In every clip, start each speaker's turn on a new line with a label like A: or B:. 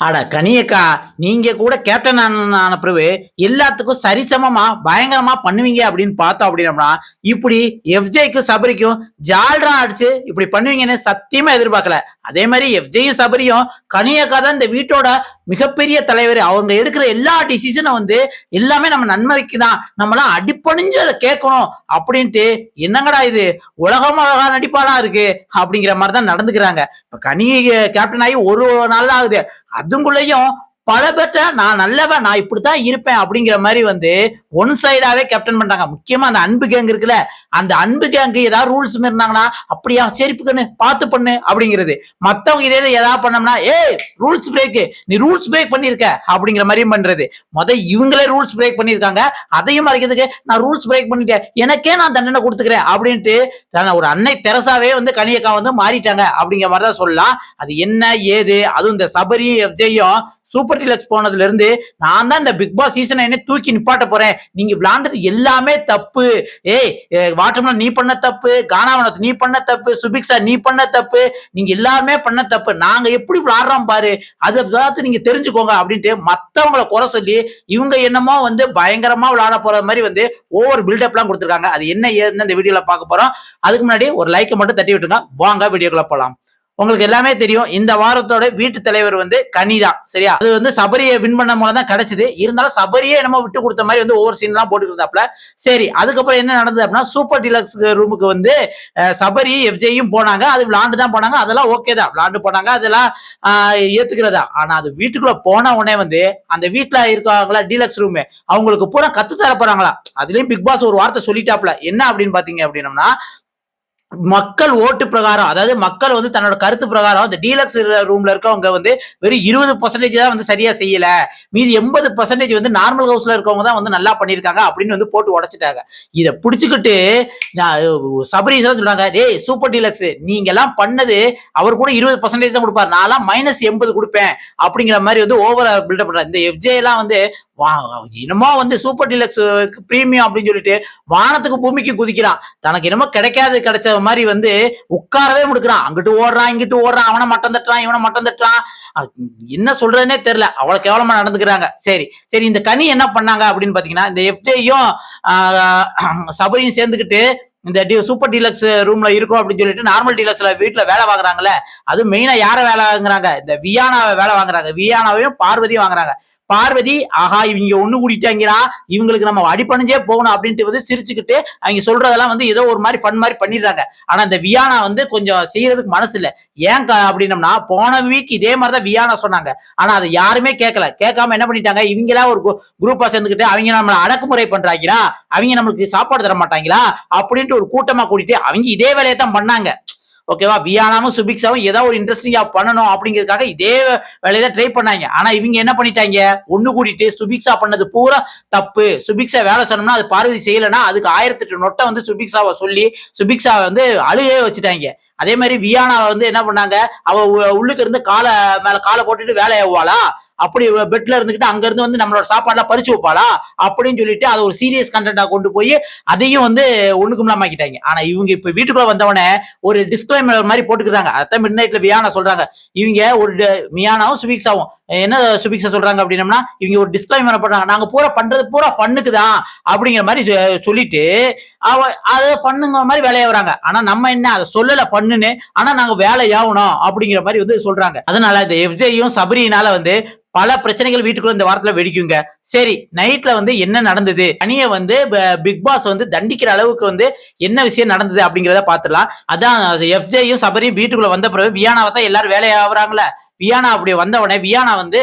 A: அட கனியக்கா நீங்க கூட கேப்டன் ஆன பிறகு எல்லாத்துக்கும் சரிசமமா பயங்கரமா பண்ணுவீங்க அப்படின்னு பார்த்தோம் அப்படின்னம்னா இப்படி எஃப்ஜேக்கும் சபரிக்கும் ஜால்ரா அடிச்சு இப்படி பண்ணுவீங்கன்னு சத்தியமா எதிர்பார்க்கல. அதே மாதிரி எஃப்ஜேயும் சபரியும் கனியக்கா தான் இந்த வீட்டோட மிகப்பெரிய தலைவர். அவங்க எடுக்கிற எல்லா டிசிஷனும் வந்து எல்லாமே நம்ம நன்மைக்கு தான். நம்மளாம் அடிப்பணிஞ்சு அதை கேட்கணும் அப்படின்ட்டு என்னங்கடா இது? உலகம் அழகா நடிப்பாலாம் இருக்கு? அப்படிங்கிற மாதிரி தான் நடந்துக்கிறாங்க. இப்ப கனி கேப்டன் ஆகி ஒரு நாள் தான் ஆகுது. அதுங்குள்ளேயும் பல பேர்ட்ட நான் நல்லவன் நான் இப்படித்தான் இருப்பேன் அப்படிங்கிற மாதிரி வந்து ஒன் சைடாவே கேப்டன் பண்றாங்க முக்கியமா அந்த அன்பு கேங் இருக்குல்ல அந்த அன்பு கேங்கு ஏதாவது ரூல்ஸ் இருந்தாங்கன்னா அப்படியா சரி கண்ணு பார்த்து பண்ணு அப்படிங்கிறது. மத்தவங்க இதே ஏதாவது பண்ணோம்னா ஏ ரூல்ஸ் பிரேக் நீ ரூல்ஸ் பிரேக் பண்ணிருக்க அப்படிங்கிற மாதிரியும் பண்றது. முத இவங்களே ரூல்ஸ் பிரேக் பண்ணிருக்காங்க அதையும் மறைக்கிறதுக்கு நான் ரூல்ஸ் பிரேக் பண்ணிட்டேன். எனக்கே நான் தண்டனை கொடுத்துக்கிறேன் அப்படின்ட்டு தன்னை ஒரு அன்னை தெரசாவே வந்து கனியக்கா வந்து மாறிட்டாங்க அப்படிங்கிற மாதிரி தான் சொல்லலாம். அது என்ன ஏது? அதுவும் இந்த சபரியும் எஃப்ஜையும் சூப்பர் டீலக்ஸ் போனதுல இருந்து நான் தான் இந்த பிக் பாஸ் சீசனை என்ன தூக்கி நிப்பாட்ட போறேன். நீங்க விளாண்டது எல்லாமே தப்பு. ஏய் வாட்டர்மலன் நீ பண்ண தப்பு கானாவனத் நீ பண்ண தப்பு சுபிக்ஸா நீ பண்ண தப்பு நீங்க எல்லாமே பண்ண தப்பு. நாங்க எப்படி விளாடுறோம் பாரு அதை பார்த்து நீங்க தெரிஞ்சுக்கோங்க அப்படின்ட்டு மத்தவங்களை குறை சொல்லி இவங்க என்னமோ வந்து பயங்கரமா விளாட போற மாதிரி வந்து ஒவ்வொரு பில்டப்லாம் கொடுத்துருக்காங்க. அது என்ன ஏதுன்னு இந்த வீடியோல பார்க்க போறோம். அதுக்கு முன்னாடி ஒரு லைக்கை மட்டும் தட்டி விட்டுருங்க. வாங்க வீடியோக்குள்ள போலாம். உங்களுக்கு எல்லாமே தெரியும். இந்த வாரத்தோட வீட்டு தலைவர் வந்து கனி தான். சரியா? அது வந்து சபரியை வின் பண்ண மூலம் தான் கிடைச்சது. இருந்தாலும் சபரியே நம்ம விட்டு கொடுத்த மாதிரி வந்து ஒவ்வொரு சீன் எல்லாம் சரி அதுக்கப்புறம் என்ன நடந்தது அப்படின்னா சூப்பர் டிலக்ஸ் ரூமுக்கு வந்து சபரி எஃப்ஜேயும் போனாங்க. அது விளாண்டு தான் போனாங்க. அதெல்லாம் ஓகே தான். விளாண்டு போனாங்க. அதெல்லாம் ஏத்துக்கிறதா? ஆனா அது வீட்டுக்குள்ள போன உடனே வந்து அந்த வீட்டுல இருக்காங்களா டீலக்ஸ் ரூமு அவங்களுக்கு பூரா கத்து தர போறாங்களா? அதுலயும் பிக் பாஸ் ஒரு வார்த்தை சொல்லிட்டாப்ல என்ன அப்படின்னு பாத்தீங்க அப்படின்னம்னா மக்கள் ஓட்டு பிரகாரம் அதாவது மக்கள் வந்து தன்னோட கருத்து பிரகாரம் இந்த டீலக்ஸ் ரூம்ல இருக்கவங்க வந்து வெறும் இருபது பர்சன்டேஜ் தான் வந்து சரியா செய்யல. மீதி எண்பது பர்சன்டேஜ் வந்து நார்மல் ஹவுஸ்ல இருக்கவங்க தான் வந்து நல்லா பண்ணியிருக்காங்க அப்படின்னு வந்து போட்டு உடச்சிட்டாங்க. இதை பிடிச்சிக்கிட்டு நான் சொல்றாங்க. டேய் சூப்பர் டீலக்ஸ் நீங்க எல்லாம் பண்ணது அவர் கூட இருபது பர்சன்டேஜ் தான் கொடுப்பாரு. நான்லாம் மைனஸ் எண்பது கொடுப்பேன் அப்படிங்கிற மாதிரி வந்து ஓவரா பில்டப் பண்றாங்க இந்த எஃப்ஜே எல்லாம் வந்து வா- என்னமோ வந்து சூப்பர் டீலக்ஸ் பிரீமியம் அப்படின்னு சொல்லிட்டு வானத்துக்கு பூமிக்கு குதிக்கிறான். தனக்கு என்னமோ கிடைக்காது கிடைச்ச மாதிரி வந்து உட்காரவே முடுக்கிறான். அங்கிட்டு ஓடுறான் இங்கிட்டு ஓடுறான் அவனை மட்டம் தட்டுறான் இவனை மட்டம் தட்டுறான். என்ன சொல்றதுனே தெரியல. அவ்வளவு கேவலமா நடந்துக்கிறாங்க. சரி சரி இந்த கனி என்ன பண்ணாங்க அப்படின்னு பாத்தீங்கன்னா இந்த எஃப்ஜேயும் சபையும் சேர்ந்துக்கிட்டு இந்த டி சூப்பர் டீலக்ஸ் ரூம்ல இருக்கும் அப்படின்னு சொல்லிட்டு நார்மல் டீலக்ஸ்ல வீட்டுல வேலை வாங்குறாங்கல்ல அது மெயினா யார வேலை வாங்குறாங்க? இந்த வியானாவை வேலை வாங்குறாங்க. வியானாவையும் பார்வதியும் வாங்குறாங்க. பார்வதி ஆஹா இவங்க ஒண்ணு கூட்டிட்டாங்கிறா இவங்களுக்கு நம்ம அடிப்பணிஞ்சே போகணும் அப்படின்ட்டு வந்து சிரிச்சுக்கிட்டு அவங்க சொல்றதெல்லாம் வந்து ஏதோ ஒரு மாதிரி ஃபன் மாதிரி பண்ணிடுறாங்க. ஆனா இந்த வியானா வந்து கொஞ்சம் செய்யறதுக்கு மனசு இல்ல. ஏன் அப்படின்னம்னா போன வீக் இதே மாதிரி தான் வியானா சொன்னாங்க. ஆனா அதை யாருமே கேட்கல கேட்காம என்ன பண்ணிட்டாங்க? இவங்களா ஒரு குரூப்பா சேர்ந்துக்கிட்டு அவங்க நம்மள அடக்குமுறை பண்றாங்களா அவங்க நம்மளுக்கு சாப்பாடு தர மாட்டாங்களா அப்படின்ட்டு ஒரு கூட்டமா கூட்டிட்டு அவங்க இதே வேலையை தான் பண்ணாங்க. ஓகேவா? வியானாவும் சுபிக்ஸாவும் ஏதாவது ஒரு இன்ட்ரெஸ்டிங்கா பண்ணணும் அப்படிங்கிறதுக்காக இதே வேலையில ட்ரை பண்ணாங்க. ஆனா இவங்க என்ன பண்ணிட்டாங்க? ஒண்ணு கூட்டிட்டு சுபிக்ஷா பண்ணது பூரா தப்பு. சுபிக்ஷா வேலை சொன்னோம்னா அது பார்வதி செய்யலைன்னா அதுக்கு ஆயிரத்தி எட்டு நொட்டை வந்து சுபிக்ஷாவை சொல்லி சுபிக்ஷாவை வந்து அழுகவே வச்சுட்டாங்க. அதே மாதிரி வியானாவை வந்து என்ன பண்ணாங்க? அவ உள்ளுக்கு இருந்து காலை மேல காலை போட்டுட்டு வேலையாவாளா அப்படி பெட்ல இருந்துகிட்டு அங்க இருந்து வந்து நம்மளோட சாப்பாடுலாம் பறிச்சு வைப்பாளா? அப்படின்னு சொல்லிட்டு அதை ஒரு சீரியஸ் கண்டென்ட்டா கொண்டு போய் அதையும் வந்து ஒண்ணுக்கும் இல்லாம ஆக்கிட்டாங்க ஆனா இவங்க இப்ப வீட்டுக்குள்ள வந்தவனே ஒரு டிஸ்கிளைமர் மாதிரி போட்டுக்கிறாங்க. அதான் மிட் நைட்ல வியானா சொல்றாங்க. இவங்க ஒரு மியானாவும் சுபிக்ஸாவும் என்ன சுபிக்ஸா சொல்றாங்க அப்படின்னம்னா இவங்க ஒரு டிஸ்கிளைமர் பண்றாங்க நாங்க பூரா பண்றது பூரா பண்ணுக்கு தான் அப்படிங்கிற மாதிரி சொ- சொல்லிட்டு அவ அதை பண்ணுங்க மாதிரி வேலையை வராங்க ஆனா நம்ம என்ன அதை சொல்லல பண்ணுன்னு ஆனா நாங்க வேலையாகணும் அப்படிங்கிற மாதிரி வந்து சொல்றாங்க. அதனால இந்த எஃப்ஜேயும் சபரியினால வந்து பல பிரச்சனைகள் வீட்டுக்குள்ள இந்த வாரத்துல வெடிக்குங்க. சரி நைட்ல வந்து என்ன நடந்தது? அணியை வந்து பிக் பாஸ் வந்து தண்டிக்கிற அளவுக்கு வந்து என்ன விஷயம் நடந்தது அப்படிங்கிறத பாத்துடலாம் அதான் எஃப்ஜேயும் சபரியும் வீட்டுக்குள்ள வந்த பிறகு வியானாவை தான் எல்லாரும் வேலையாகிறாங்களே வியானா அப்படி வந்த உடனே வியானா வந்து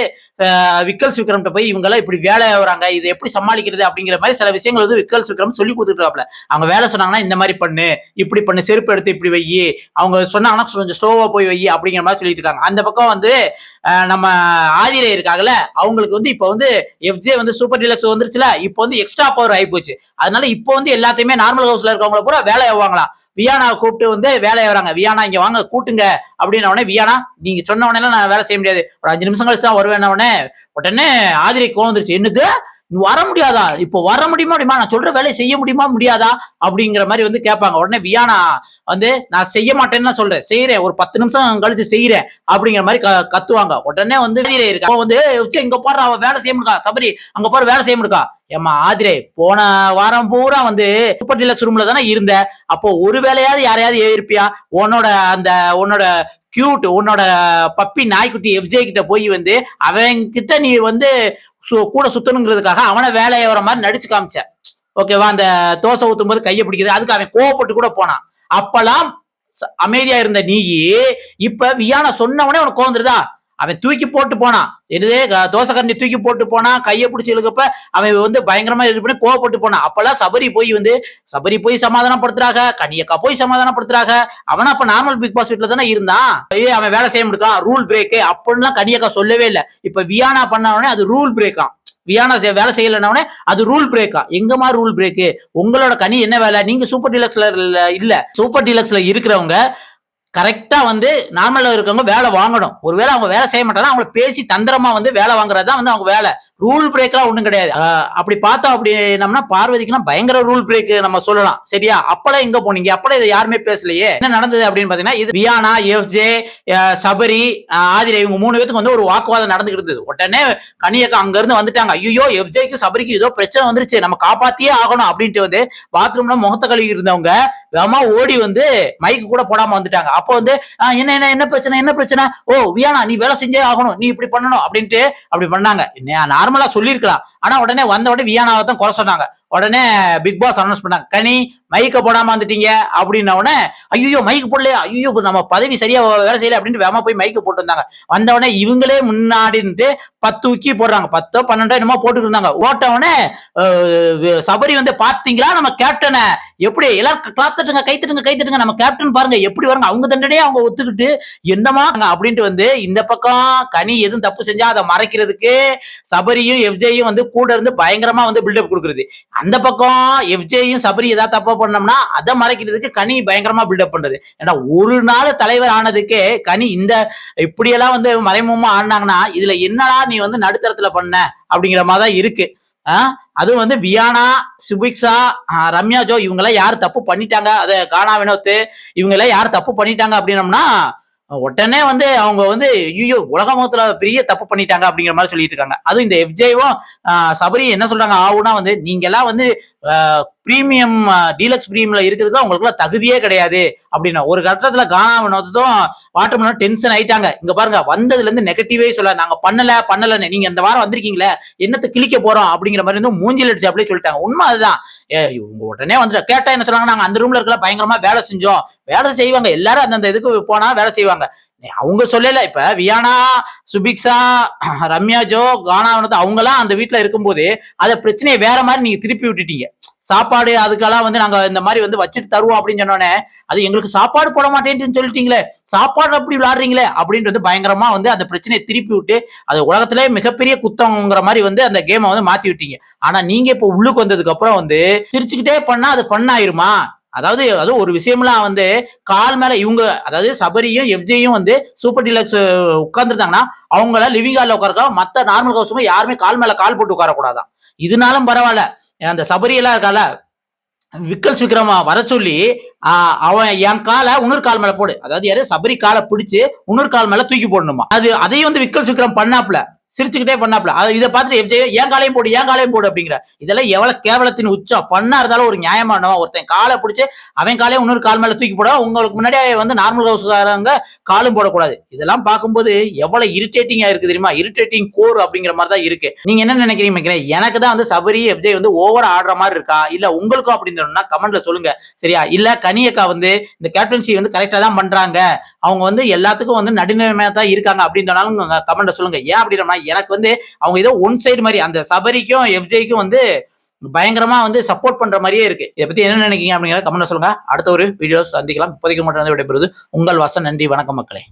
A: விக்கல்ஸ் விக்ரம்கிட்ட போய் இவங்கெல்லாம் இப்படி வேலை வராங்க இதை எப்படி சமாளிக்கிறது அப்படிங்கிற மாதிரி சில விஷயங்கள் வந்து விக்கல்ஸ் விக்ரம் சொல்லி கொடுத்துருக்காப்ல அவங்க வேலை சொன்னாங்கன்னா இந்த மாதிரி பண்ணு இப்படி பண்ணு செருப்பு எடுத்து இப்படி வை அவங்க சொன்னாங்கன்னா கொஞ்சம் ஸ்லோவா போய் வை அப்படிங்கிற மாதிரி சொல்லிட்டு இருக்காங்க. அந்த பக்கம் வந்து நம்ம ஆதிரை இருக்காங்கல்ல அவங்களுக்கு வந்து இப்போ வந்து எஃப்ஜே வந்து சூப்பர் டீலக்ஸ் வந்துருச்சுல இப்போ வந்து எக்ஸ்ட்ரா பவர் ஆகி போச்சு. அதனால இப்போ வந்து எல்லாத்தையுமே நார்மல் ஹவுஸ்ல இருக்கவங்கள பூரா வேலை ஆவாங்களாம் வியானாவை கூப்பிட்டு வந்து வேலையை வராங்க. வியானா இங்க வாங்க கூட்டுங்க. அப்படின்ன உடனே வியானா நீங்க சொன்ன உடனே நான் வேலை செய்ய முடியாது. ஒரு அஞ்சு நிமிஷம் கழிச்சு தான் வருவேன் உடனே உடனே ஆதிரி கோவம் வந்துருச்சு. என்னது? வர முடியாதா? இப்போ வர முடியுமா முடியுமா? நான் சொல்ற வேலையை செய்ய முடியுமா முடியாதா? அப்படிங்கிற மாதிரி வந்து கேட்பாங்க. உடனே வியானா வந்து நான் செய்ய மாட்டேன்னு சொல்றேன். செய்யறேன் ஒரு பத்து நிமிஷம் கழிச்சு செய்யறேன் அப்படிங்கிற மாதிரி க- கத்துவாங்க. உடனே வந்து இருக்கா. வந்து இங்க பாரு அவ வேலை செய்ய முடியா சபரி அங்க பாரு வேலை செய்ய முடியா ஏமா ஆதிரே போன வாரம் பூரா வந்து சூப்பர் டீலக்ஸ் ரூம்ல தானே இருந்த. அப்போ ஒரு வேலையாவது யாரையாவது ஏறிப்பியா உன்னோட அந்த உன்னோட கியூட் உன்னோட பப்பி நாய்க்குட்டி எஃப்ஜே கிட்ட போய் வந்து அவன் கிட்ட நீ வந்து சு- கூட சுத்தணுங்கிறதுக்காக அவனை வேலையை வர மாதிரி நடிச்சு காமிச்ச ஓகேவா? அந்த தோசை ஊற்றும் போது கையை பிடிக்குது. அதுக்கு அவன் கோவப்பட்டு கூட போனான். அப்பெல்லாம் ச- அமைதியா இருந்த நீ இப்ப வியானா சொன்னவனே உனக்கு கோவந்துருதா அவன் தூக்கி போட்டு போனான். என்னதே? க- தூக்கி போட்டு போனான் கையை பிடிச்சி இழுக்கப்ப அவன் வந்து பயங்கரமா இது பண்ணி கோவப்பட்டு போனான். அப்பெல்லாம் சபரி போய் வந்து சபரி போய் சமாதானப்படுத்துறாங்க. கனியக்கா போய் சமாதானப்படுத்துறாங்க. அவனா அப்ப நார்மல் பிக் பாஸ் வீட்டுல தானே இருந்தான். ஐயோ அவன் வேலை செய்ய முடியா ரூல் பிரேக் அப்படின்லாம் கனியக்கா சொல்லவே இல்லை. இப்ப வியானா பண்ண உடனே அது ரூல் பிரேக்கா வியானா வேலை செய்யலைன்னா அது ரூல் பிரேக்கா எங்கம்மா ரூல் பிரேக்கு உங்களோட கனி என்ன வேலை? நீங்க சூப்பர் டீலக்ஸ்ல இல்ல சூப்பர் டீலக்ஸ்ல இருக்கிறவங்க கரெக்டாக வந்து நார்மலில் இருக்கவங்க வேலை வாங்கணும். ஒருவேளை அவங்க வேலை செய்ய மாட்டாங்க அவங்கள பேசி தந்திரமா வந்து வேலை வாங்குறது தான் வந்து அவங்க வேலை. ரூல் பிரேக்கெலாம் ஒன்றும் கிடையாது. அப்படி பார்த்தோம் அப்படின்னம்னா பார்வதிக்குன்னா பயங்கர ரூல் பிரேக் நம்ம சொல்லலாம். சரியா? அப்பெல்லாம் எங்கே போனீங்க? அப்பெல்லாம் இதை யாருமே பேசலையே. என்ன நடந்தது அப்படின்னு பார்த்தீங்கன்னா இது வியானா எஃப்ஜே சபரி ஆதிரை இவங்க மூணு பேத்துக்கு வந்து ஒரு வாக்குவாதம் நடந்துகிட்டு இருந்தது. உடனே கனியக்கா அங்கேருந்து வந்துட்டாங்க. ஐயோ எஃப்ஜேக்கு சபரிக்கு ஏதோ பிரச்சனை வந்துருச்சு. நம்ம காப்பாத்தியே ஆகணும் அப்படின்ட்டு வந்து பாத்ரூம்ல முகத்த கழுவி இருந்தவங்க வேகமா ஓடி வந்து மைக்கு கூட போடாமல் வந்துட்டாங்க. அப்போ வந்து என்ன என்ன என்ன பிரச்சனை என்ன பிரச்சனை? ஓ வியானா நீ வேலை செஞ்சே ஆகணும் நீ இப்படி பண்ணணும் அப்படின்ட்டு அப்படி பண்ணாங்க. நார்மலா சொல்லியிருக்கலாம். ஆனா உடனே வந்த உடனே வியானாவை தான் குறை சொன்னாங்க. உடனே பிக் பாஸ் அனௌன்ஸ் பண்ணாங்க. கனி மைக்க போடாம வந்துட்டீங்க அப்படின்ன உடனே ஐயோ மைக்கு போடலையா? ஐயோ நம்ம பதவி சரியா வேலை செய்யல அப்படின்ட்டு வேமா போய் மைக்கு போட்டு வந்தாங்க வந்த உடனே இவங்களே முன்னாடின்ட்டு பத்து உக்கி போடுறாங்க. பத்தோ பன்னெண்டோ என்னமோ போட்டுட்டு இருந்தாங்க. ஓட்ட உடனே சபரி வந்து பாத்தீங்களா? நம்ம கேப்டனை எப்படி? எல்லாரும் காத்துட்டுங்க கைத்துட்டுங்க கைத்துட்டுங்க நம்ம கேப்டன் பாருங்க எப்படி வருங்க? அவங்க தண்டனையே அவங்க ஒத்துக்கிட்டு என்னமா அப்படின்ட்டு வந்து இந்த பக்கம் கனி எதுவும் தப்பு செஞ்சா அதை மறைக்கிறதுக்கு சபரியும் எஃப்ஜேயும் வந்து கூட இருந்து பயங்கரமா வந்து பில்டப் கொடுக்குறது. அந்த பக்கம் எஃப்ஜேயும் சபரி ஏதாவது தப்பா பண்ணோம்னா அதை மறைக்கிறதுக்கு கனி பயங்கரமா பில்டப் பண்றது. ஏன்னா ஒரு நாள் தலைவர் ஆனதுக்கே கனி இந்த இப்படியெல்லாம் வந்து மறைமுகமா ஆடினாங்கன்னா இதுல என்னடா நீ வந்து நடுத்தரத்துல பண்ண? அப்படிங்கிற மாதிரி தான் இருக்கு. அதுவும் வந்து வியானா சுபிக்ஸா ரம்யா ஜோ இவங்கெல்லாம் யார் தப்பு பண்ணிட்டாங்க? அதை கானா வினோத் இவங்க எல்லாம் யார் தப்பு பண்ணிட்டாங்க அப்படின்னம்னா உடனே வந்து அவங்க வந்து ஐயோ உலக முகத்துல பெரிய தப்பு பண்ணிட்டாங்க அப்படிங்கிற மாதிரி சொல்லிட்டு இருக்காங்க. அதுவும் இந்த எஃப்ஜேவும் சபரி என்ன சொல்றாங்க? ஆவுனா வந்து நீங்க எல்லாம் வந்து பிரீமியம் டீலக்ஸ் பிரீமியம்ல இருக்கிறதுக்கு அவங்களுக்குலாம் தகுதியே கிடையாது. அப்படின்னா ஒரு கட்டத்துல கானா வினோத்தும் வாட்டர் டென்ஷன் ஆயிட்டாங்க. இங்க பாருங்க வந்ததுல இருந்து நெகட்டிவே சொல்ல நாங்க பண்ணல பண்ணலன்னு. நீங்க இந்த வாரம் வந்திருக்கீங்களே என்னத்தை கிழிக்க போறோம் அப்படிங்கிற மாதிரி வந்து மூஞ்சில் அடிச்சு அப்படியே சொல்லிட்டாங்க. உண்மை அதுதான். ஏ, இவங்க உடனே வந்துட்டு கேட்டா என்ன சொல்றாங்க நாங்க அந்த ரூம்ல இருக்கலாம் பயங்கரமா வேலை செஞ்சோம். வேலை செய்வாங்க. எல்லாரும் அந்தந்த இதுக்கு போனா வேலை செய்வாங்க. அவங்க சொல்லல. இப்ப வியானா சுபிக்ஷா ரம்யா ஜோ கானா அவங்க எல்லாம் அந்த வீட்டுல இருக்கும்போது அத பிரச்சனையை வேற மாதிரி நீங்க திருப்பி விட்டுட்டீங்க. சாப்பாடு அதுக்கெல்லாம் வந்து நாங்க இந்த மாதிரி வந்து வச்சுட்டு தருவோம் அப்படின்னு சொன்னோன்னே அது எங்களுக்கு சாப்பாடு போட மாட்டேன்னு சொல்லிட்டீங்களே சாப்பாடு அப்படி விளாடுறீங்களே அப்படின்ட்டு வந்து பயங்கரமா வந்து அந்த பிரச்சனையை திருப்பி விட்டு அது உலகத்திலே மிகப்பெரிய குத்தங்கிற மாதிரி வந்து அந்த கேமை வந்து மாத்தி விட்டீங்க. ஆனா நீங்க இப்ப உள்ளுக்கு வந்ததுக்கு அப்புறம் வந்து சிரிச்சுக்கிட்டே பண்ணா அது ஃபன் ஆயிருமா? அதாவது அது ஒரு விஷயம்லாம் வந்து கால் மேல இவங்க அதாவது சபரியும் எஃப்ஜியும் வந்து சூப்பர் டீலக்ஸ் உட்காந்துருந்தாங்கன்னா அவங்கள லிவிங் ஹாலில் உட்காரக்கா மற்ற நார்மல் ஹவுஸுமே யாருமே கால் மேல கால் போட்டு உட்காரக்கூடாதான். இதனாலும் பரவாயில்ல. அந்த சபரியெல்லாம் இருக்கால விக்கல் விக்ரமா வர சொல்லி அவன் என் காலை உணர் கால் மேல போடு. அதாவது யாரு? சபரி காலை பிடிச்சு இன்னொரு கால் மேல தூக்கி போடணுமா? அது அதையும் வந்து விக்கல் விக்ரம் பண்ணாப்ல சிரிச்சுக்கிட்டே பண்ணாப்ல அது இதை பார்த்துட்டு எஃப்ஜே ஏன் காலையும் போடு ஏன் காலையும் போடு அப்படிங்கிற. இதெல்லாம் எவ்வளவு கேவலத்தின் உச்சம். பண்ணா இருந்தாலும் ஒரு நியாயமானவன் ஒருத்தன் காலை பிடிச்சி அவன் காலையும் இன்னொரு கால் மேல தூக்கி போட உங்களுக்கு முன்னாடியே வந்து நார்மல் ஹவுஸ்காரங்க காலும் போடக்கூடாது. இதெல்லாம் பார்க்கும்போது எவ்வளவு இரிட்டேட்டிங்கா இருக்கு தெரியுமா? இரிட்டேட்டிங் கோர் அப்படிங்கிற மாதிரி தான் இருக்கு. நீங்க என்ன நினைக்கிறீங்க எனக்கு தான் வந்து சபரி எஃப்ஜே வந்து ஓவர் ஆடுற மாதிரி இருக்கா? இல்ல உங்களுக்கும் அப்படின்னு சொன்னா கமெண்ட்ல சொல்லுங்க. சரியா? இல்ல கனியக்கா வந்து இந்த கேப்டன்சி வந்து கரெக்டா தான் பண்றாங்க. அவங்க வந்து எல்லாத்துக்கும் வந்து நடுநிலைமையா தான் இருக்காங்க அப்படின்னு சொன்னாலும் கமெண்ட்ல சொல்லுங்க. ஏன் அப்படின்னா எனக்கு வந்து அவங்க ஏதோ ஒன் சைடு மாதிரி அந்த சபரிக்கும் எஃப்ஜேக்கும் வந்து பயங்கரமா வந்து சப்போர்ட் பண்ற மாதிரியே இருக்கு. இதை பத்தி என்ன நினைக்கிறீங்க அப்படிங்கிற கமெண்ட் சொல்லுங்க. அடுத்த ஒரு வீடியோ சந்திக்கலாம். இப்போதைக்கு மட்டும் வந்து விடைபெறுவது உங்கள் வாசம் நன்றி. வணக்கம் மக்களே.